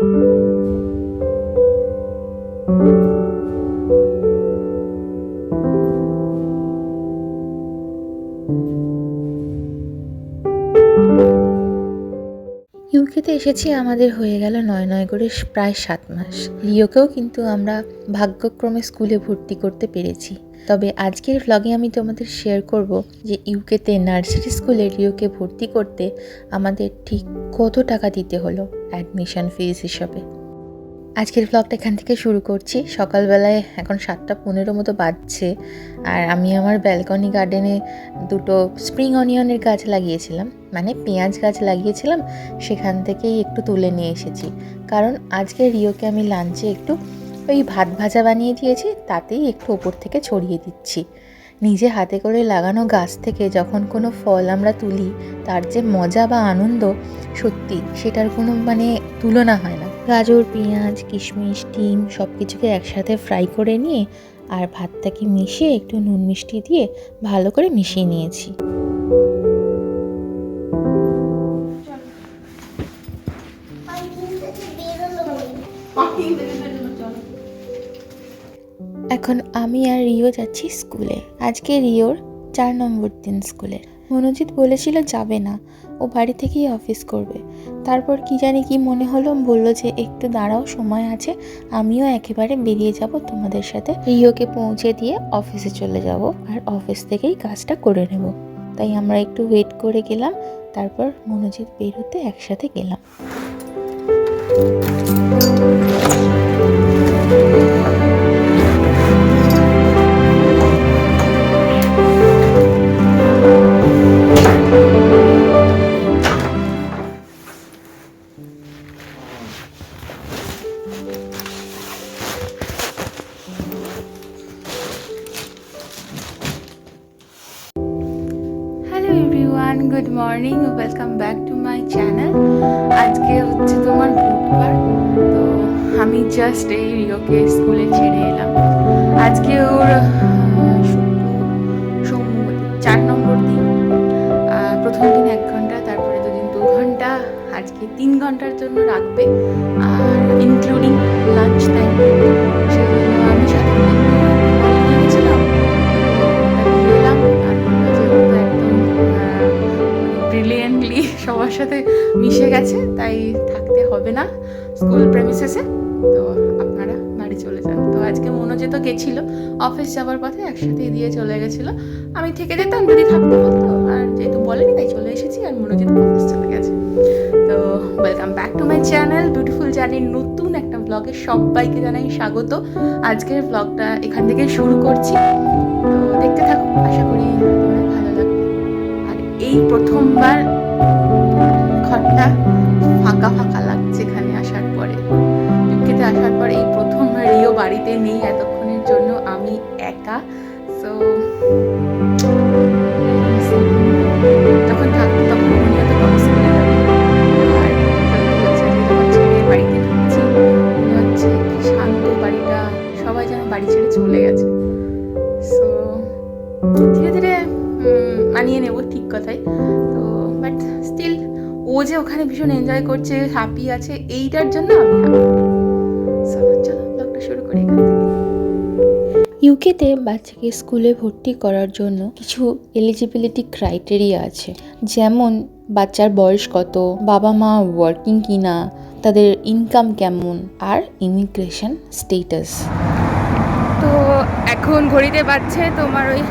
ইউকেতে এসেছি, আমাদের হয়ে গেল নয় নয় করে প্রায় সাত মাস। রিওকেও কিন্তু আমরা ভাগ্যক্রমে স্কুলে ভর্তি করতে পেরেছি। তবে আজকের ভ্লগে আমি তোমাদের শেয়ার করব যে ইউকেতে নার্সারি স্কুলে রিওকে ভর্তি করতে আমাদের ঠিক কত টাকা দিতে হলো অ্যাডমিশন ফিজ হিসাবে। আজকের ভ্লগটা এখান থেকে শুরু করছি। সকালবেলায় এখন সাতটা পনেরো মতো বাজছে আর আমি আমার ব্যালকনি গার্ডেনে দুটো স্প্রিং অনিয়নের গাছ লাগিয়েছিলাম। মানে পেঁয়াজ গাছ লাগিয়েছিলাম, সেখান থেকেই একটু তুলে নিয়ে এসেছি। কারণ আজকে রিওকে আমি লাঞ্চে একটু ওই ভাত ভাজা বানিয়ে দিয়েছি, তাতেই একটু ওপর থেকে ছড়িয়ে দিচ্ছি। নিজে হাতে করে লাগানো গাছ থেকে যখন কোনো ফল আমরা তুলি, তার যে মজা বা আনন্দ, সত্যি সেটার কোনো মানে তুলনা হয় না। গাজর, পেঁয়াজ, কিশমিশ, ডিম সব কিছুকে একসাথে ফ্রাই করে নিয়ে আর ভাতটাকে মিশিয়ে একটু নুন মিষ্টি দিয়ে ভালো করে মিশিয়ে নিয়েছি। এখন আমি আর রিও যাচ্ছি স্কুলে। আজকে রিওর চার নম্বর দিন স্কুলের মনোজিৎ বলেছিল যাবে না। ও বাড়ি থেকেই অফিস করবে। তারপর কি জানি কি মনে হলো, বলল যে একটু দাঁড়াও, সময় আছে, আমিও একেবারে বেরিয়ে যাব তোমাদের সাথে। রিওকে পৌঁছে দিয়ে অফিসে চলে যাব আর অফিস থেকেই কাজটা করে নেব। তাই আমরা একটু ওয়েট করে গেলাম, তারপর মনোজিৎ বেরোতে একসাথে গেলাম। জাস্ট এই রিওকে স্কুলে ছেড়ে এলাম। আজকে ওর চার নম্বর দিন। প্রথম দিন এক ঘণ্টা, তারপরে দুদিন দু ঘণ্টা, আজকে তিন ঘণ্টার জন্য রাখবে। আর ইনক্লুডিং লাঞ্চ টাইম একদম ব্রিলিয়েন্টলি সবার সাথে মিশে গেছে, তাই থাকতে হবে না স্কুল প্রেমিসেসে তো আপনারা বাড়ি চলে যান। তো আজকে মনোজিৎ গেছিল অফিস যাওয়ার পথে একসাথে দিয়ে চলে গেছিল। আমি থেকে যেতাম যদি থাকতে বলতো আর যেহেতু বলেনি তাই চলে এসেছি আর মনোজিৎ অফিস চলে গেছে। তো welcome back to my channel beautiful জার্নির নতুন একটা ব্লগে সবাইকে জানাই স্বাগত। আজকের ব্লগটা এখান থেকে শুরু করছি। তো দেখতে থাকো আশা করি ভালো লাগবে। আর এই প্রথমবার ঘরটা ফাঁকা ফাঁকা বাড়িতে নেই এতক্ষণের জন্য, আমি একা। সো যখন তখন বাড়িতে হচ্ছে শান্ত বাড়িটা, সবাই যেন বাড়ি ছেড়ে চলে গেছে। সো ধীরে ধীরে ঠিক তো বাট স্টিল ও যে ওখানে ভীষণ এনজয় করছে হ্যাপি আছে, এইটার জন্য আমি করি এখান থেকে। ইউকেতে বাচ্চাকে স্কুলে ভর্তি করার জন্য কিছু এলিজিবিলিটি ক্রাইটেরিয়া আছে। যেমন, বাচ্চার বয়স কত, বাবা মা ওয়ার্কিং কিনা, তাদের ইনকাম কেমন, আর ইমিগ্রেশন স্টেটাস তো এখন ঘড়িতে বাজছে তোমার ওই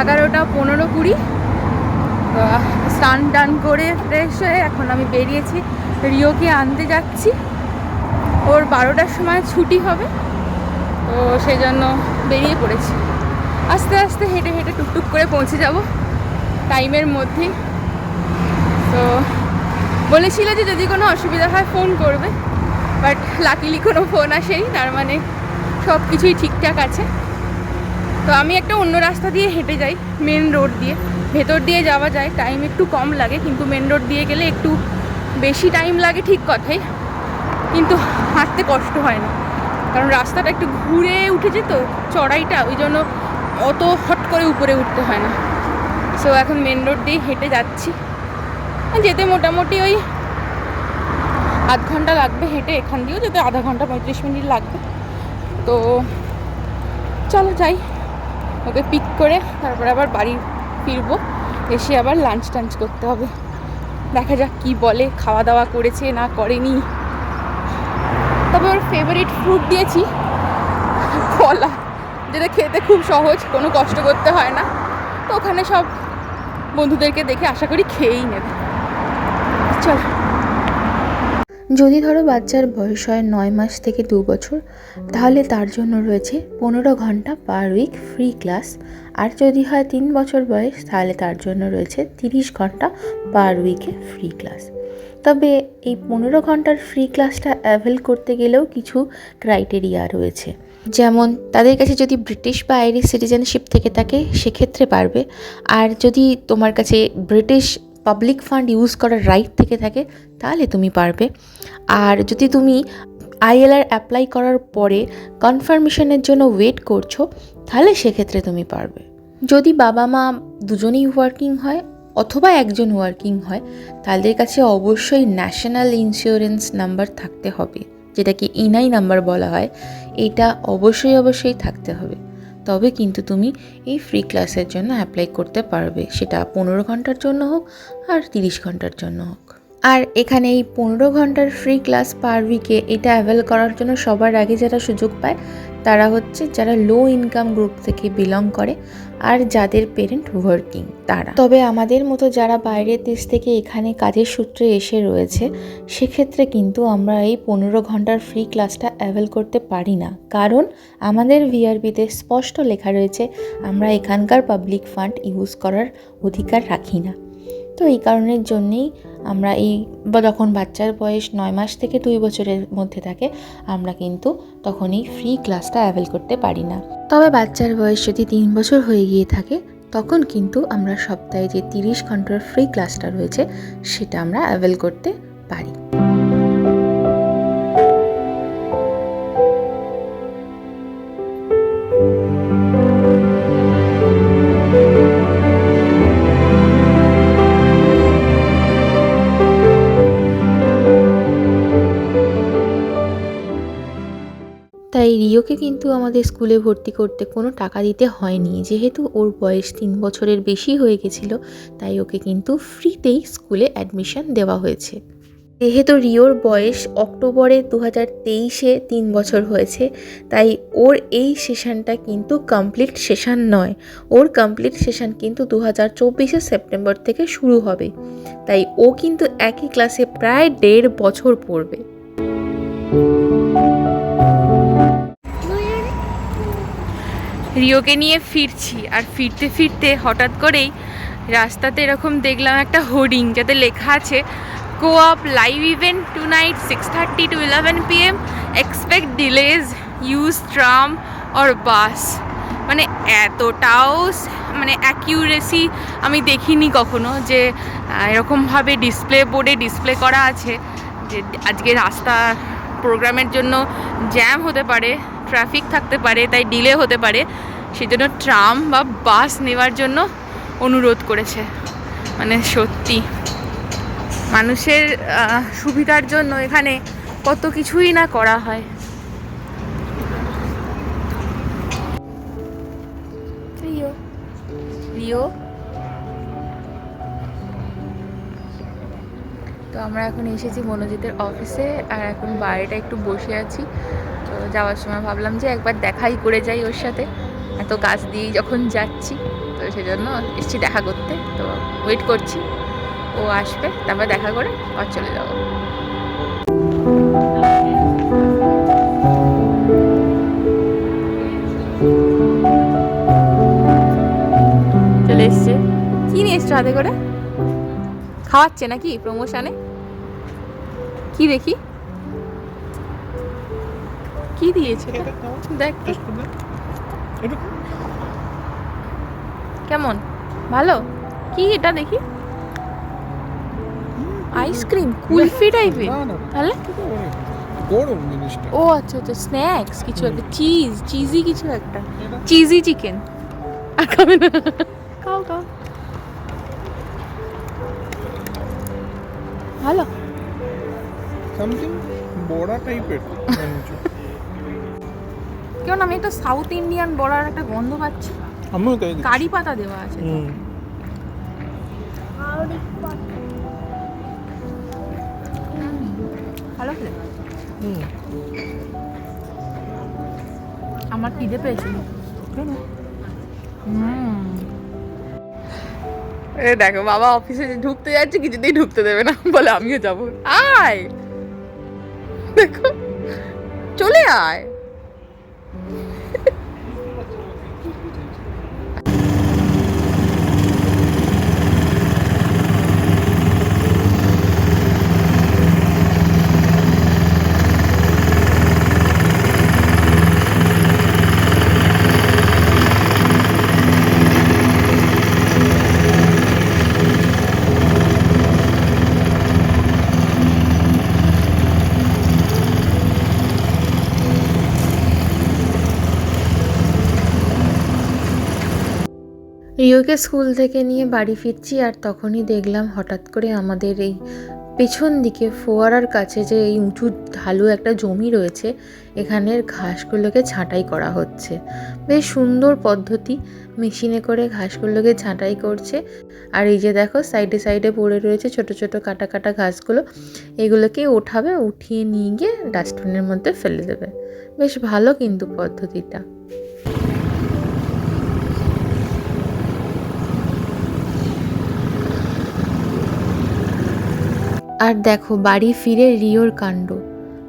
এগারোটা পনেরো কুড়ি। স্নান টান করে ফ্রেশ হয়ে এখন আমি বেরিয়েছি। রিওকে আনতে যাচ্ছি। ওর বারোটার সময় ছুটি হবে। তো সেই জন্য বেরিয়ে পড়েছি। আস্তে আস্তে হেঁটে হেঁটে টুকটুক করে পৌঁছে যাব টাইমের মধ্যেই। তো বলেছিল যে যদি কোনো অসুবিধা হয় ফোন করবে, বাট লাকিলি কোনো ফোন আসেই তার মানে সব কিছুই ঠিকঠাক আছে। তো আমি একটা অন্য রাস্তা দিয়ে হেঁটে যাই মেন রোড দিয়ে। ভেতর দিয়ে যাওয়া যায় টাইম একটু কম লাগে, কিন্তু মেন রোড দিয়ে গেলে একটু বেশি টাইম লাগে ঠিক কথাই। কিন্তু হাঁটতে কষ্ট হয় না। কারণ রাস্তাটা একটু ঘুরে উঠেছে তো চড়াইটা, ওই জন্য অত হট করে উপরে উঠতে হয় না। সো এখন মেন রোড দিয়ে হেঁটে যাচ্ছি। যেতে মোটামুটি ওই আধ ঘণ্টা লাগবে হেঁটে এখান দিয়েও, যেতে আধা ঘণ্টা পঁয়ত্রিশ মিনিট লাগবে। তো চলো যাই, ওকে পিক করে তারপরে আবার বাড়ি ফিরবো। এসে আবার লাঞ্চ টাঞ্চ করতে হবে। দেখা যাক কি বলে, খাওয়া দাওয়া করেছে না করেনি। তবে ওর ফেভারিট ফ্রুট দিয়েছি। কলা, যেটা খেতে খুব সহজ, কোনো কষ্ট করতে হয় না। তো ওখানে সব বন্ধুদেরকে দেখে আশা করি খেয়েই নেবে। চল। যদি ধরো বাচ্চার বয়স হয় নয় মাস থেকে দু বছর, তাহলে তার জন্য রয়েছে পনেরো ঘণ্টা পার উইক ফ্রি ক্লাস আর যদি হয় তিন বছর বয়স, তাহলে তার জন্য রয়েছে তিরিশ ঘণ্টা পার উইকে ফ্রি ক্লাস তবে এই পনেরো ঘণ্টার ফ্রি ক্লাসটা অ্যাভেল করতে গেলেও কিছু ক্রাইটেরিয়া রয়েছে। যেমন, তাদের কাছে যদি ব্রিটিশ বা আইরিশ সিটিজেনশিপ থেকে থাকে, সেক্ষেত্রে পারবে। আর যদি তোমার কাছে ব্রিটিশ পাবলিক ফান্ড ইউজ করার রাইট থেকে থাকে, তাহলে তুমি পারবে। আর যদি তুমি আইএলআর অ্যাপ্লাই করার পরে কনফার্মেশনের জন্য ওয়েট করছ, তাহলে সেক্ষেত্রে তুমি পারবে। যদি বাবা মা দুজনেই ওয়ার্কিং হয় অথবা একজন ওয়ার্কিং হয়, তাদের কাছে অবশ্যই ন্যাশনাল ইন্স্যুরেন্স নাম্বার থাকতে হবে, যেটাকে ইনাই নাম্বার বলা হয়। এটা অবশ্যই অবশ্যই থাকতে হবে। তবে কিন্তু তুমি এই ফ্রি ক্লাসের জন্য অ্যাপ্লাই করতে পারবে। সেটা পনেরো ঘণ্টার জন্য হোক আর তিরিশ ঘণ্টার জন্য হোক। আর এখানে এই পনেরো ঘণ্টার ফ্রি ক্লাস পার উইকে এটা অ্যাভেল করার জন্য সবার আগে যারা সুযোগ পায়, তারা হচ্ছে যারা লো ইনকাম গ্রুপ থেকে বিলং করে আর যাদের পেরেন্ট ওয়ার্কিং তারা। তবে আমাদের মতো যারা বাইরের দেশ থেকে এখানে কাজের সূত্রে এসে রয়েছে, সেক্ষেত্রে কিন্তু আমরা এই পনেরো ঘণ্টার ফ্রি ক্লাসটা অ্যাভেল করতে পারি না। কারণ আমাদের ভিআরবিতে স্পষ্ট লেখা রয়েছে, আমরা এখানকার পাবলিক ফান্ড ইউজ করার অধিকার রাখি না। তো এই কারণের জন্যেই আমরা এই বা যখন বাচ্চার বয়স নয় মাস থেকে দুই বছরের মধ্যে থাকে, আমরা কিন্তু তখন এই ফ্রি ক্লাসটা অ্যাভেল করতে পারি না। তবে বাচ্চার বয়স যদি তিন বছর হয়ে গিয়ে থাকে, তখন কিন্তু আমরা সপ্তাহে যে তিরিশ ঘণ্টার ফ্রি ক্লাসটা রয়েছে, সেটা আমরা অ্যাভেল করতে পারি। রিওকে কিন্তু আমাদের স্কুলে ভর্তি করতে কোনো টাকা দিতে হয়নি। যেহেতু ওর বয়স তিন বছরের বেশি হয়ে গেছিল, তাই ওকে কিন্তু ফ্রিতেই স্কুলে অ্যাডমিশন দেওয়া হয়েছে। যেহেতু রিওর বয়স অক্টোবরে দু হাজার তেইশে তিন বছর হয়েছে, তাই ওর এই সেশনটা কিন্তু কমপ্লিট সেশন নয়। ওর কমপ্লিট সেশন কিন্তু দু হাজার চব্বিশে সেপ্টেম্বর থেকে শুরু হবে। তাই ও কিন্তু একই ক্লাসে প্রায় দেড় বছর পড়বে। রিওকে নিয়ে ফিরছি। আর ফিরতে ফিরতে হঠাৎ করেই রাস্তাতে এরকম দেখলাম একটা হোর্ডিং, যাতে লেখা আছে co op live event tonight six thirty to eleven P M expect delays use tram or bus মানে এতটাও মানে অ্যাকিউরেসি আমি দেখিনি কখনো যে এরকমভাবে ডিসপ্লে বোর্ডে ডিসপ্লে করা আছে, যে আজকে রাস্তা প্রোগ্রামের জন্য জ্যাম হতে পারে ট্রাফিক থাকতে পারে, তাই ডিলে হতে পারে। সেজন্য ট্রাম বা বাস নেওয়ার জন্য অনুরোধ করেছে। মানে সত্যি। মানুষের সুবিধার জন্য এখানে কত কিছুই না করা হয়। রিও রিও তো আমরা এখন এসেছি মনোজিতের অফিসে আর এখন বাইরেটা একটু বসে আছি। তো যাওয়ার সময় ভাবলাম যে একবার দেখাই করে যাই ওর সাথে। এত কাজ দিয়েই যখন যাচ্ছি তো সেজন্য এসছি দেখা করতে তো ওয়েট করছি। ও আসবে তারপর দেখা করে আর চলে যাব। চলে এসছে। কি নিয়ে এসছো হাতে করে? খাওয়াচ্ছে নাকি প্রমোশনে কি দেখি? কি দিয়েছে? দেখ। কেমন? ভালো? কি এটা দেখি? আইসক্রিম কুলফি টাইপের না, না। তাহলে? গরম জিনিসটা। ও আচ্ছা আচ্ছা স্ন্যাক্স কিছু একটা চিজ চিজি কিছু একটা। চিজি চিকেন আর খাবে না। খাও খাও। ভালো। খাও সামথিং বড়া টাইপের কেমন আমি একটা সাউথ ইন্ডিয়ান বড়ার একটা গন্ধ পাচ্ছি। আমিও তাই কারি পাতা দেওয়া আছে। হুম। ভালো হুম। আমার খিদে পেয়েছিল কেন? এ দেখো বাবা অফিসে ঢুকতে যাচ্ছে কিছুতেই ঢুকতে দেবে না। বলে আমিও যাব। আয়! দেখো চলে আয়। রিওকে স্কুল থেকে নিয়ে বাড়ি ফিরছি আর তখনই দেখলাম হঠাৎ করে আমাদের এই পেছন দিকে ফোয়ারার কাছে যে এই উঁচু ঢালু একটা জমি রয়েছে, এখানের ঘাসগুলোকে ছাঁটাই করা হচ্ছে। বেশ সুন্দর পদ্ধতি, মেশিনে করে ঘাসগুলোকে ছাঁটাই করছে। আর এই যে দেখো, সাইডে সাইডে পড়ে রয়েছে ছোট ছোট কাটা কাটা ঘাসগুলো। এগুলোকে ওঠাবে, উঠিয়ে নিয়ে গিয়ে ডাস্টবিনের মধ্যে ফেলে দেবে। বেশ ভালো কিন্তু পদ্ধতিটা। আর দেখো, বাড়ি ফিরে রিওর কাণ্ড।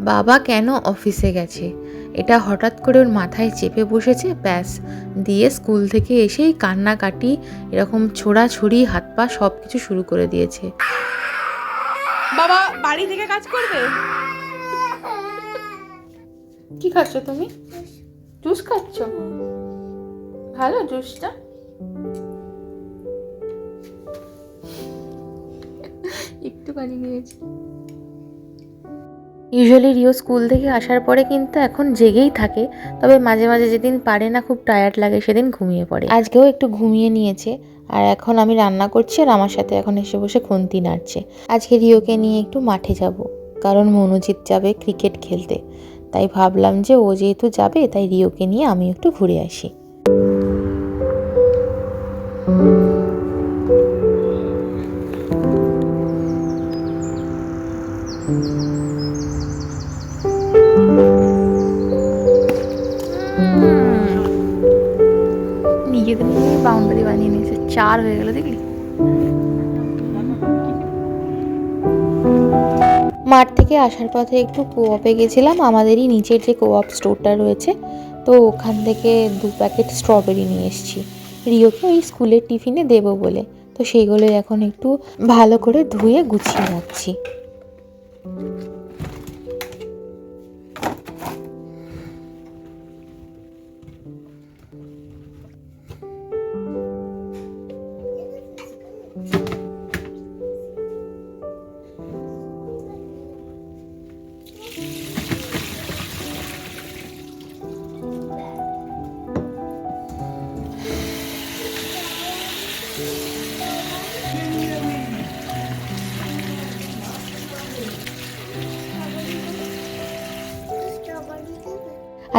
বাবা কেন অফিসে গেছে? এটা হঠাৎ করে ওর মাথায় চেপে বসেছে, ব্যাস। দিয়ে স্কুল থেকে এসেই কান্নাকাটি, এরকম ছোড়াছুড়ি, হাত পা সব কিছু শুরু করে দিয়েছে। বাবা, বাড়ি থেকে কাজ করবে? কি খাচ্ছ তুমি? জুস খাচ্ছ? ভালো জুসটা। একটুখানি নিয়েছি। ইউজুয়ালি রিও স্কুল থেকে আসার পরে কিন্তু এখন জেগেই থাকে, তবে মাঝে মাঝে যেদিন পারে না খুব টায়ার্ড লাগে সেদিন ঘুমিয়ে পড়ে। আজকেও একটু ঘুমিয়ে নিয়েছে, আর এখন আমি রান্না করছি আর আমার সাথে এখন এসে বসে খুন্তি নাড়ছে। আজকে রিওকে নিয়ে একটু মাঠে যাব, কারণ মনোজিৎ যাবে ক্রিকেট খেলতে। তাই ভাবলাম যে ও যেহেতু যাবে, তাই রিওকে নিয়ে আমি একটু ঘুরে আসি। নিজেদের নিজে বাউন্ডারি বানিয়ে নিয়েছে চার হয়ে গেল দেখলি মাঠ থেকে আসার পথে একটু কোঅপে গেছিলাম। আমাদেরই নিচের যে কোঅপ স্টোরটা রয়েছে, তো ওখান থেকে দু প্যাকেট স্ট্রবেরি নিয়ে এসেছি। রিওকে ওই স্কুলের টিফিনে দেবো বলে। তো সেইগুলো এখন একটু ভালো করে ধুয়ে গুছিয়ে রাখছি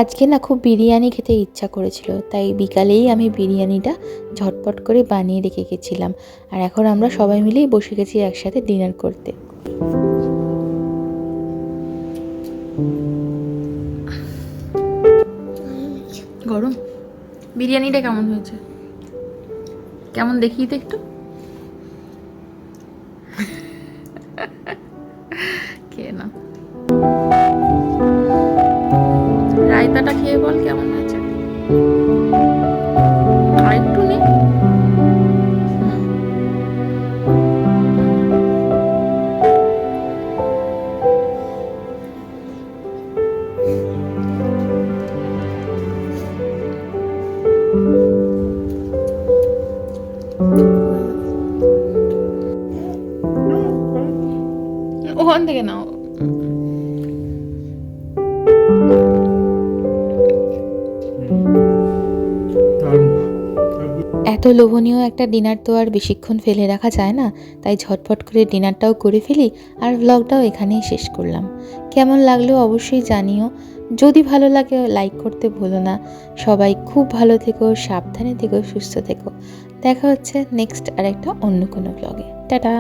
আজকে না খুব বিরিয়ানি খেতে ইচ্ছা করেছিল, তাই বিকালেই আমি বিরিয়ানিটা ঝটপট করে বানিয়ে রেখে গেছিলাম। আর এখন আমরা সবাই মিলেই বসে গেছি একসাথে ডিনার করতে। গরম। বিরিয়ানিটা কেমন হয়েছে? কেমন দেখি তো একটু? খেয়ে বল কেমন হয়েছে এত লোভনীয় একটা ডিনার তো আর বেশিক্ষণ ফেলে রাখা যায় না, তাই ঝটপট করে ডিনারটাও করে ফেলি আর ব্লগটাও এখানেই শেষ করলাম। কেমন লাগল অবশ্যই জানিও। যদি ভালো লাগে লাইক করতে ভুলো না। সবাই খুব ভালো থেকো, সাবধানে থেকো, সুস্থ থেকো। দেখা হচ্ছে নেক্সট আরেকটা অন্য কোনো ব্লগে টাটা!